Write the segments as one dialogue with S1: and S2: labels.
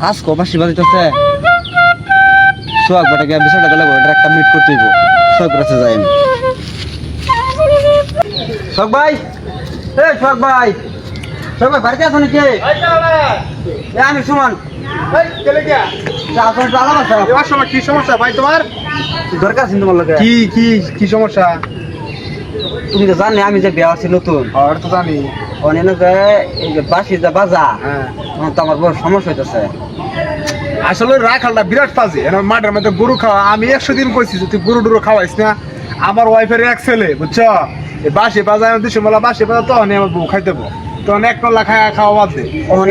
S1: আজ বাজিতেছে সোহাগ বেটাকে বিষয়টা গেলে এটা একটা মিট করতে হইব। সোহাগ কাছে যাই আমি সোহাগ ভাই! এ সোহাগ ভাই! সোহাগ ভাই বাড়িতে আছো নাকি? আমি সুমন।
S2: কি সমস্যা ভাই তোমার?
S1: দরকার তোমার
S2: কি কি কি সমস্যা?
S1: তুমি তো জানি আমি যে বিয়া আছি নতুন।
S2: আর তো জানি।
S1: অনেক যে এই যে বাসি যে বাজা
S2: হ্যাঁ।
S1: তখন তো আমার বড় সমস্যা হইতেছে।
S2: আসলে রাখালটা বিরাট পাজি। এর মাঠের মধ্যে গরু খাওয়া আমি একশো দিন কইছি যে তুই গরু টুরু খাওয়াইস না। আমার ওয়াইফের এক ছেলে বুঝছ? এই বাসি বাজার দিছে বলা বাসি বাজার তো আমি আমার বউ খাইতে দেবো তখন এক টল্লা খাওয়া খাওয়া বাদ দে।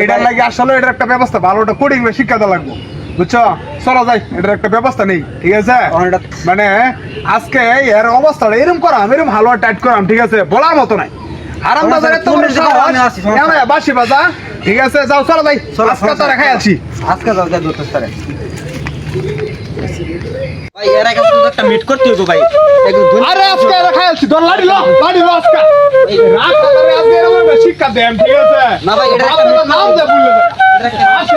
S2: এটার লাগে আসলে এটার একটা ব্যবস্থা ভালো ওটা কোডিং শিক্ষা দেওয়া লাগবে বুঝছ? চলো যাই এটার একটা ব্যবস্থা নেই ঠিক আছে? মানে আজকে এর অবস্থাটা এরকম করাম এরকম হালুয়া টাইট করাম ঠিক আছে? বলার মতো নাই। আরাম
S1: সমস্যা
S2: বাজারে তো বাসি বাজা? ঠিক আছে যাও চলো ভাই
S1: চলো,
S2: আজকে
S1: সমস্যা
S2: তো
S1: নেই।
S2: আছি।
S1: আজকে যাও যাই দূরত্ব স্তরে ভাই এর আগে তো একটা মিট করতে হইব ভাই।
S2: আরে আজকে খাই আছি দল লাড়ি লো লাড়ি লো আজকে। রাত আজকে এরকম শিক্ষা দেন ঠিক আছে?
S1: না ভাই, এটা
S2: নাম দে বললে আসি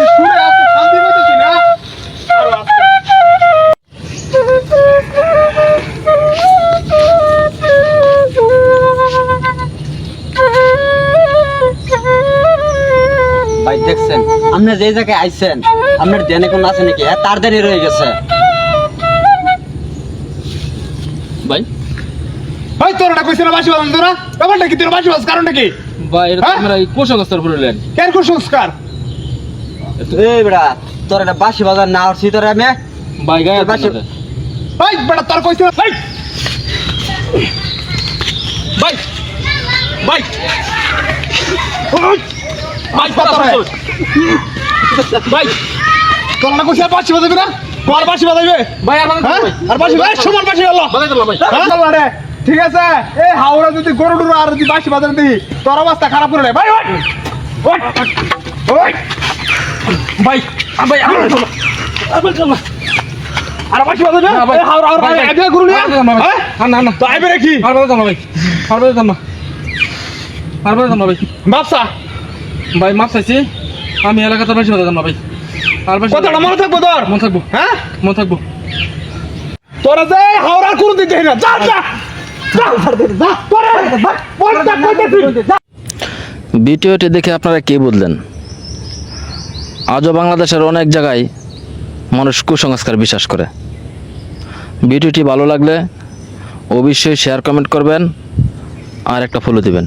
S1: ভাই দেখছেন? আপনি যে জায়গায় আইছেন আপনার দেনে কোনো আছে নাকি? হ্যাঁ তার দেনে রয়ে গেছে।
S3: ভাই?
S2: ভাই তোর এটা কইছিস না বাসি বাজান তোরা? ব্যাপারটা কি তোর বাসি বাজ কারণটা কি
S3: ভাই এটা
S2: হ্যাঁ?
S3: তোমরা কুসংস্কার করলেন
S2: কেন কোন সংস্কার
S1: এই বেড়া তোর একটা বাসি বাজার না হচ্ছি তোর আমি।
S3: ভাই গায়ে
S1: বাসি-
S2: ভাই বেটা তোর কইছিস না ভাই!
S3: ভাই! ভাই!
S2: ভাই পাতা রে
S3: ভাই।
S2: তোর না কইছিস বাজাবি না? কোন বাসি বাজাবে
S3: ভাই আমার
S2: হ্যাঁ? আর বাসি ভাই সমান
S3: বাজাই
S2: হ্যাঁ? রে। ঠিক আছে। এই হাওড়া যদি গরু টরু আর যদি বাসি বাজার দিই তোর অবস্থা খারাপ করে রে ভাই ওই ওই ওই
S3: ভাই ভাই আমার আমার চল।
S2: আর বাসি বাজাবে
S3: না, ভাই।
S2: হাওড়া আর
S3: ভাই,
S2: ভাই। আগে গরু নিয়ে?
S3: ভাই, ভাই, ভাই।
S2: হ্যাঁ?
S3: না না না।
S2: তো আইবে রে কি?
S3: আর বাজাই না ভাই। আর বাজাই না আর না ভাই।
S2: বাপসা।
S3: ভাই মাপ চাইছি। আমি এলাকাতে বেশি না ভাই। আর বেশি
S2: কথাটা মনে থাকব তোর?
S3: মন থাকব।
S2: হ্যাঁ?
S3: মন থাকব।
S2: তোরা যে হাওড়ার কোনো দিতে না। যা যা। যা যা। তোরে পয়সা কইতেছিস যা।
S4: ভিডিওটি দেখে আপনারা কি বুঝলেন? আজও বাংলাদেশের অনেক জায়গায় মানুষ কুসংস্কার বিশ্বাস করে। ভিডিওটি ভালো লাগলে অবশ্যই শেয়ার কমেন্ট করবেন আর একটা ফলো দিবেন।